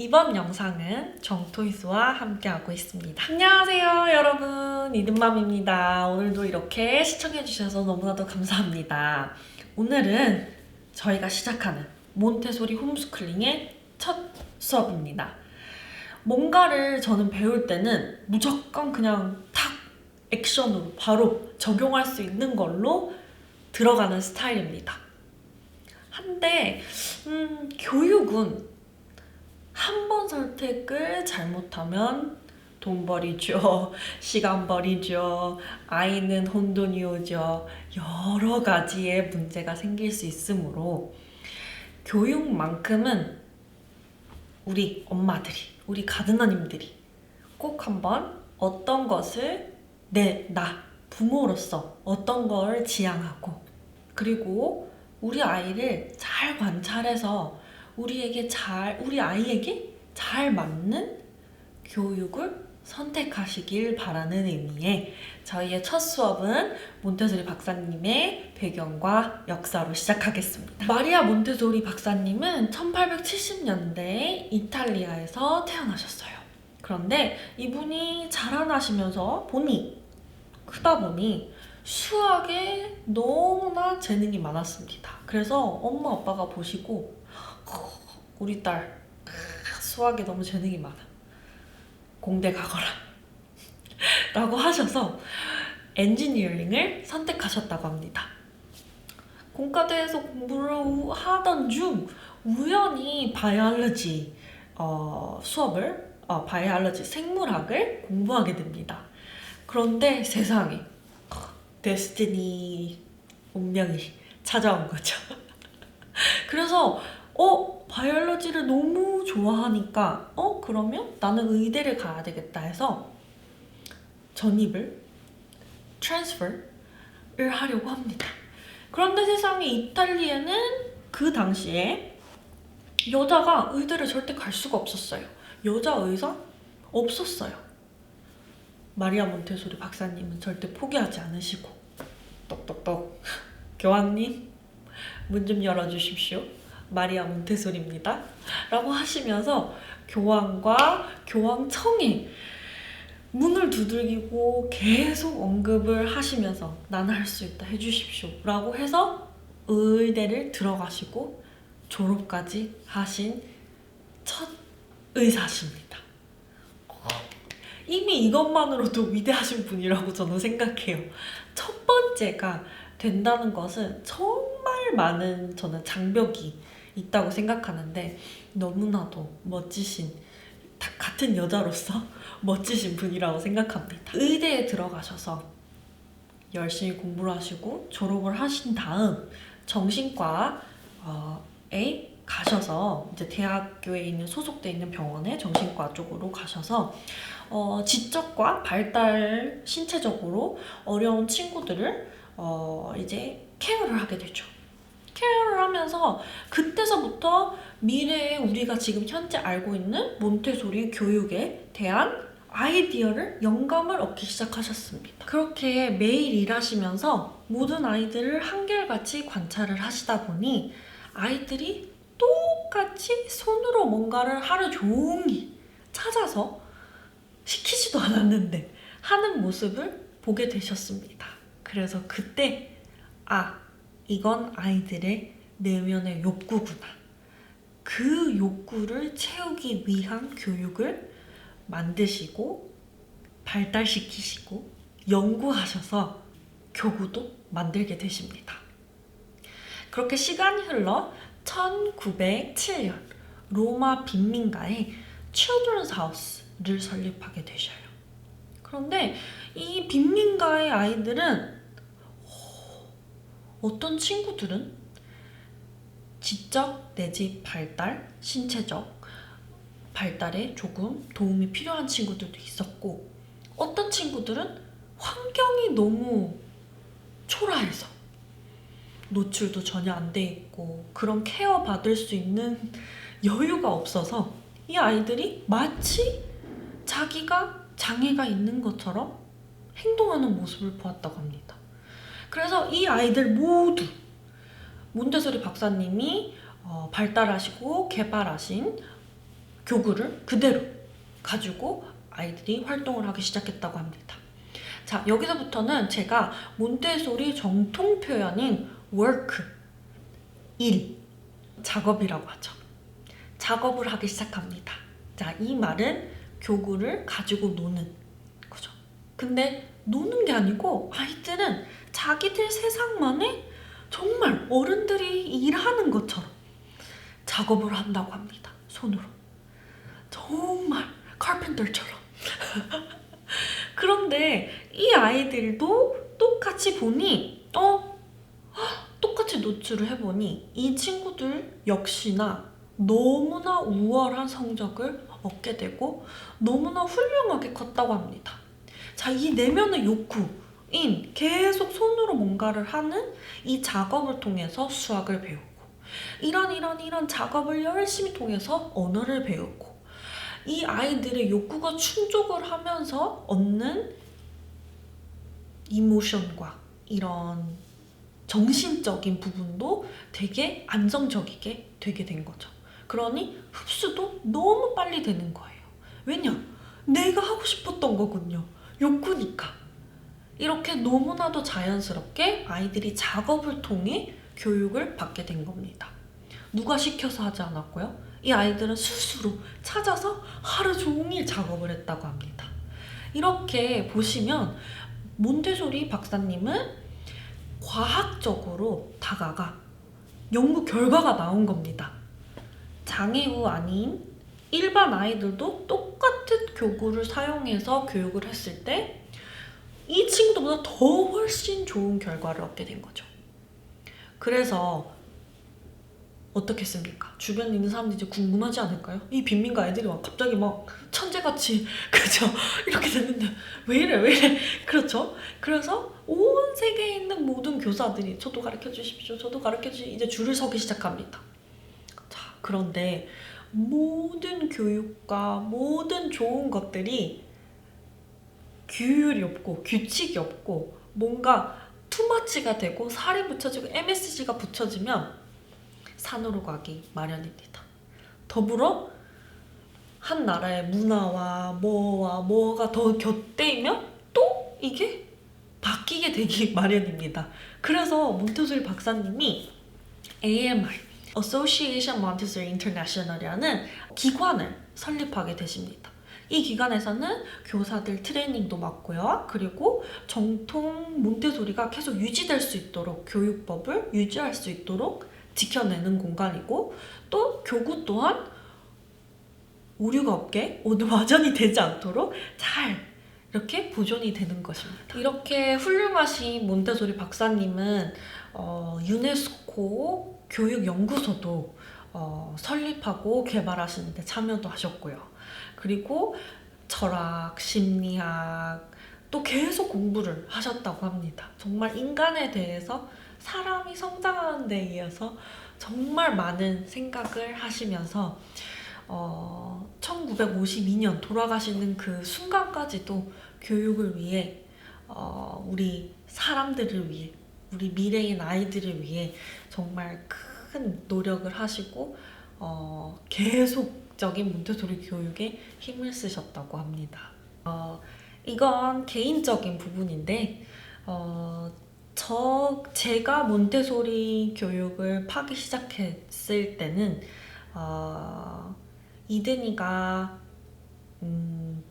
이번 영상은 정토이스와 함께하고 있습니다. 안녕하세요, 여러분. 이든맘입니다. 오늘도 이렇게 시청해주셔서 너무나도 감사합니다. 오늘은 저희가 시작하는 몬테소리 홈스쿨링의 첫 수업입니다. 뭔가를 저는 배울 때는 무조건 그냥 탁 액션으로 바로 적용할 수 있는 걸로 들어가는 스타일입니다. 한데, 음, 교육은 한 번 선택을 잘못하면 돈 버리죠. 시간 버리죠. 아이는 혼돈이 오죠. 여러 가지의 문제가 생길 수 있으므로 교육만큼은 우리 엄마들이, 우리 가드너님들이 꼭 한번 어떤 것을 내, 나, 부모로서 어떤 걸 지향하고 그리고 우리 아이를 잘 관찰해서 우리에게 잘, 우리 아이에게 잘 맞는 교육을 선택하시길 바라는 의미에 저희의 첫 수업은 몬테소리 박사님의 배경과 역사로 시작하겠습니다. 마리아 몬테소리 박사님은 1870년대 이탈리아에서 태어나셨어요. 그런데 이분이 자라나시면서 보니 크다 보니 수학에 너무나 재능이 많았습니다. 그래서 엄마 아빠가 보시고 우리 딸 수학에 너무 재능이 많아. 공대 가거라. 라고 하셔서 엔지니어링을 선택하셨다고 합니다. 공과대에서 공부를 하던 중 우연히 바이올로지 어, 수업을 어, 바이올로지 생물학을 공부하게 됩니다. 그런데 세상에 데스티니 운명이 찾아온 거죠. 그래서 어 바이올로지를 너무 좋아하니까 어 그러면 나는 의대를 가야 되겠다 해서 전입을 트랜스퍼를 하려고 합니다. 그런데 세상에 이탈리아는 그 당시에 여자가 의대를 절대 갈 수가 없었어요. 여자 의사 없었어요. 마리아 몬테소리 박사님은 절대 포기하지 않으시고 똑똑똑 교황님 문 좀 열어주십시오. 마리아 몬테소리입니다. 라고 하시면서 교황과 교황청이 문을 두들기고 계속 언급을 하시면서 나는 할 수 있다 해주십시오. 라고 해서 의대를 들어가시고 졸업까지 하신 첫 의사십니다. 이미 이것만으로도 위대하신 분이라고 저는 생각해요. 첫 번째가 된다는 것은 정말 많은 저는 장벽이 있다고 생각하는데 너무나도 멋지신 다 같은 여자로서 멋지신 분이라고 생각합니다. 의대에 들어가셔서 열심히 공부를 하시고 졸업을 하신 다음 정신과에 가셔서 이제 대학교에 있는 소속돼 있는 병원에 정신과 쪽으로 가셔서 어, 지적과 발달 신체적으로 어려운 친구들을 어, 이제 케어를 하게 되죠. 하면서 그때서부터 미래에 우리가 지금 현재 알고 있는 몬테소리 교육에 대한 아이디어를 영감을 얻기 시작하셨습니다. 그렇게 매일 일하시면서 모든 아이들을 한결같이 관찰을 하시다 보니 아이들이 똑같이 손으로 뭔가를 하루 종일 찾아서 시키지도 않았는데 하는 모습을 보게 되셨습니다. 그래서 그때 아 이건 아이들의 내면의 욕구구나. 그 욕구를 채우기 위한 교육을 만드시고 발달시키시고 연구하셔서 교구도 만들게 되십니다. 그렇게 시간이 흘러 1907년 로마 빈민가에 Children's House를 설립하게 되셔요. 그런데 이 빈민가의 아이들은 어떤 친구들은 지적 내지 발달, 신체적 발달에 조금 도움이 필요한 친구들도 있었고 어떤 친구들은 환경이 너무 초라해서 노출도 전혀 안 돼 있고 그런 케어 받을 수 있는 여유가 없어서 이 아이들이 마치 자기가 장애가 있는 것처럼 행동하는 모습을 보았다고 합니다. 그래서 이 아이들 모두 몬테소리 박사님이 어, 발달하시고 개발하신 교구를 그대로 가지고 아이들이 활동을 하기 시작했다고 합니다. 자, 여기서부터는 제가 몬테소리 정통 표현인 work, 일, 작업이라고 하죠. 작업을 하기 시작합니다. 자, 이 말은 교구를 가지고 노는 거죠. 근데 노는 게 아니고 아이들은 자기들 세상만의 정말 어른들이 일하는 것처럼 작업을 한다고 합니다. 손으로. 정말 카펜터처럼. 그런데 이 아이들도 똑같이 보니 어 헉, 똑같이 노출을 해보니 이 친구들 역시나 너무나 우월한 성적을 얻게 되고 너무나 훌륭하게 컸다고 합니다. 자, 이 내면의 욕구 인 계속 손으로 뭔가를 하는 이 작업을 통해서 수학을 배우고 이런 이런 이런 작업을 열심히 통해서 언어를 배우고 이 아이들의 욕구가 충족을 하면서 얻는 이모션과 이런 정신적인 부분도 되게 안정적이게 되게 된 거죠. 그러니 흡수도 너무 빨리 되는 거예요. 왜냐? 내가 하고 싶었던 거군요. 욕구니까. 이렇게 너무나도 자연스럽게 아이들이 작업을 통해 교육을 받게 된 겁니다. 누가 시켜서 하지 않았고요. 이 아이들은 스스로 찾아서 하루 종일 작업을 했다고 합니다. 이렇게 보시면 몬테소리 박사님은 과학적으로 다가가 연구 결과가 나온 겁니다. 장애우 아닌 일반 아이들도 똑같은 교구를 사용해서 교육을 했을 때 이 친구들보다 더 훨씬 좋은 결과를 얻게 된 거죠. 그래서 어떻겠습니까? 주변에 있는 사람들이 이제 궁금하지 않을까요? 이 빈민가 애들이 막 갑자기 막 천재같이 그죠? 이렇게 됐는데 왜 이래 왜 이래 그렇죠? 그래서 온 세계에 있는 모든 교사들이 저도 가르쳐 주십시오 저도 가르쳐 주십시오 이제 줄을 서기 시작합니다. 자 그런데 모든 교육과 모든 좋은 것들이 규율이 없고 규칙이 없고 뭔가 투머치가 되고 살이 붙여지고 MSG가 붙여지면 산으로 가기 마련입니다. 더불어 한 나라의 문화와 뭐와 뭐가 더 곁대이면 또 이게 바뀌게 되기 마련입니다. 그래서 몬테소리 박사님이 AMI Association Montessori International이라는 기관을 설립하게 되십니다. 이 기관에서는 교사들 트레이닝도 맡고요. 그리고 정통 몬테소리가 계속 유지될 수 있도록 교육법을 유지할 수 있도록 지켜내는 공간이고 또 교구 또한 오류가 없게 오류화전이 되지 않도록 잘 이렇게 보존이 되는 것입니다. 이렇게 훌륭하신 몬테소리 박사님은 어, 유네스코 교육연구소도 어, 설립하고 개발하시는데 참여도 하셨고요. 그리고 철학, 심리학 또 계속 공부를 하셨다고 합니다. 정말 인간에 대해서 사람이 성장하는 데 이어서 정말 많은 생각을 하시면서 어, 1952년 돌아가시는 그 순간까지도 교육을 위해 어, 우리 사람들을 위해 우리 미래인 아이들을 위해 정말 큰 노력을 하시고 어, 계속 적인 몬테소리 교육에 힘을 쓰셨다고 합니다. 어, 이건 개인적인 부분인데 어, 저 제가 몬테소리 교육을 파기 시작했을 때는 어, 이든이가 음,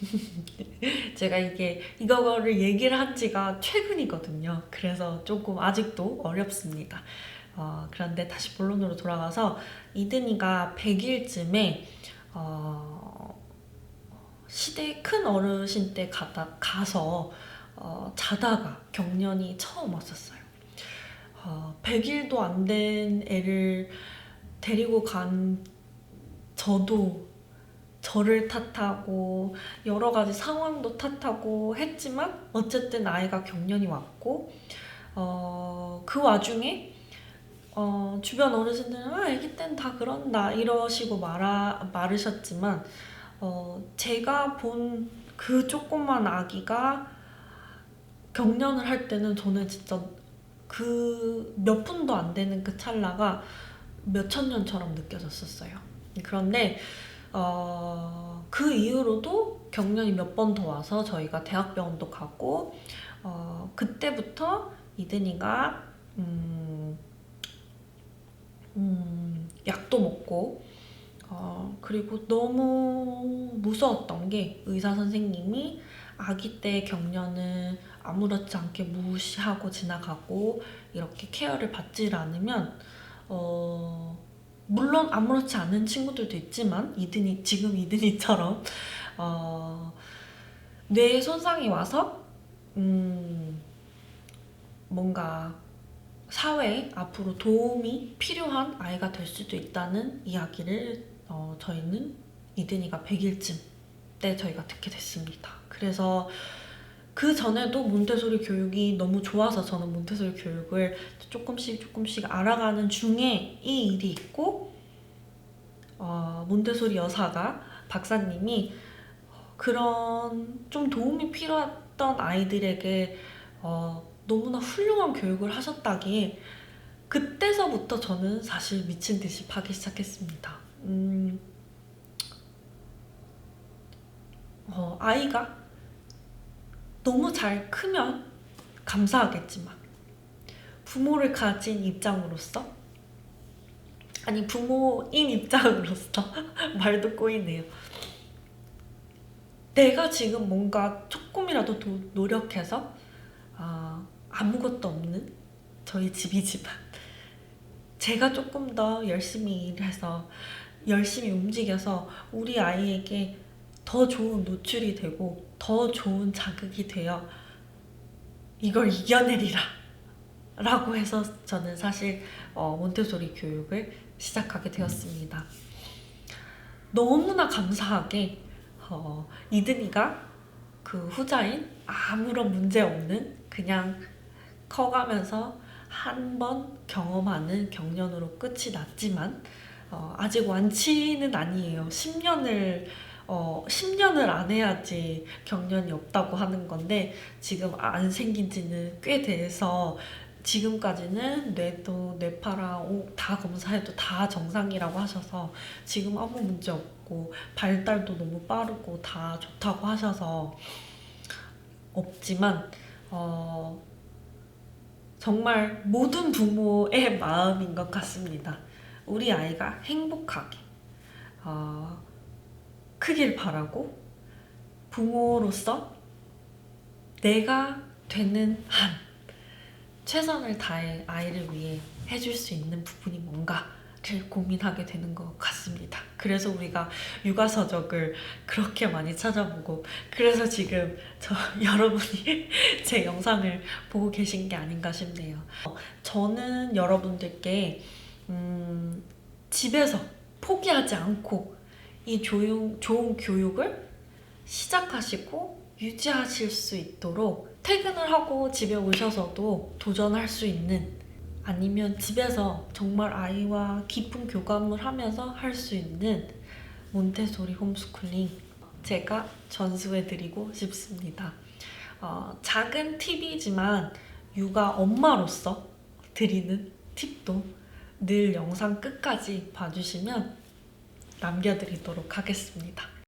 제가 이게 이거를 얘기를 한 지가 최근이거든요. 그래서 조금 아직도 어렵습니다. 어, 그런데 다시 본론으로 돌아가서 이든이가 100일쯤에 어, 시대 큰 어르신 때 가다, 가서 어, 자다가 경련이 처음 왔었어요. 어, 100일도 안 된 애를 데리고 간 저도 저를 탓하고 여러 가지 상황도 탓하고 했지만 어쨌든 아이가 경련이 왔고 어, 그 와중에 어, 주변 어르신들은 아 아기 땐 다 그런다 이러시고 말아, 말으셨지만 어, 제가 본 그 조그만 아기가 경련을 할 때는 저는 진짜 그 몇 분도 안 되는 그 찰나가 몇천 년처럼 느껴졌었어요. 그런데 어, 그 이후로도 경련이 몇 번 더 와서 저희가 대학병원도 가고 어, 그때부터 이든이가 음, 음, 약도 먹고 어, 그리고 너무 무서웠던 게 의사 선생님이 아기 때 경련은 아무렇지 않게 무시하고 지나가고 이렇게 케어를 받질 않으면 어, 물론 아무렇지 않은 친구들도 있지만 이든이 지금 이든이처럼 어, 뇌에 손상이 와서 음, 뭔가 사회에 앞으로 도움이 필요한 아이가 될 수도 있다는 이야기를 어, 저희는 이든이가 100일쯤 때 저희가 듣게 됐습니다. 그래서 그 전에도 몬테소리 교육이 너무 좋아서 저는 몬테소리 교육을 조금씩 조금씩 알아가는 중에 이 일이 있고 어, 몬테소리 여사가 박사님이 그런 좀 도움이 필요했던 아이들에게 어, 너무나 훌륭한 교육을 하셨다기에 그때서부터 저는 사실 미친 듯이 파기 시작했습니다. 음, 어, 아이가 너무 잘 크면 감사하겠지만 부모를 가진 입장으로서 아니 부모인 입장으로서 말도 꼬이네요. 내가 지금 뭔가 조금이라도 도- 노력해서 아, 아무것도 없는 저희 집이지만 제가 조금 더 열심히 일해서 열심히 움직여서 우리 아이에게 더 좋은 노출이 되고 더 좋은 자극이 되어 이걸 이겨내리라 라고 해서 저는 사실 어, 몬테소리 교육을 시작하게 되었습니다. 너무나 감사하게 어, 이든이가 그 후자인 아무런 문제 없는 그냥 커가면서 한 번 경험하는 경련으로 끝이 났지만 어, 아직 완치는 아니에요. 10년을 어, 10년을 안 해야지 경련이 없다고 하는 건데 지금 안 생긴 지는 꽤 돼서 지금까지는 뇌도 뇌파랑 오- 다 검사해도 다 정상이라고 하셔서 지금 아무 문제 없고 발달도 너무 빠르고 다 좋다고 하셔서 없지만 어, 정말 모든 부모의 마음인 것 같습니다. 우리 아이가 행복하게 어, 크길 바라고 부모로서 내가 되는 한 최선을 다해 아이를 위해 해줄 수 있는 부분이 뭔가 를 고민하게 되는 것 같습니다. 그래서 우리가 육아서적을 그렇게 많이 찾아보고 그래서 지금 저 여러분이 제 영상을 보고 계신 게 아닌가 싶네요. 어, 저는 여러분들께 음, 집에서 포기하지 않고 이 조용, 좋은 교육을 시작하시고 유지하실 수 있도록 퇴근을 하고 집에 오셔서도 도전할 수 있는 아니면 집에서 정말 아이와 깊은 교감을 하면서 할 수 있는 몬테소리 홈스쿨링 제가 전수해드리고 싶습니다. 어, 작은 팁이지만 육아 엄마로서 드리는 팁도 늘 영상 끝까지 봐주시면 남겨드리도록 하겠습니다.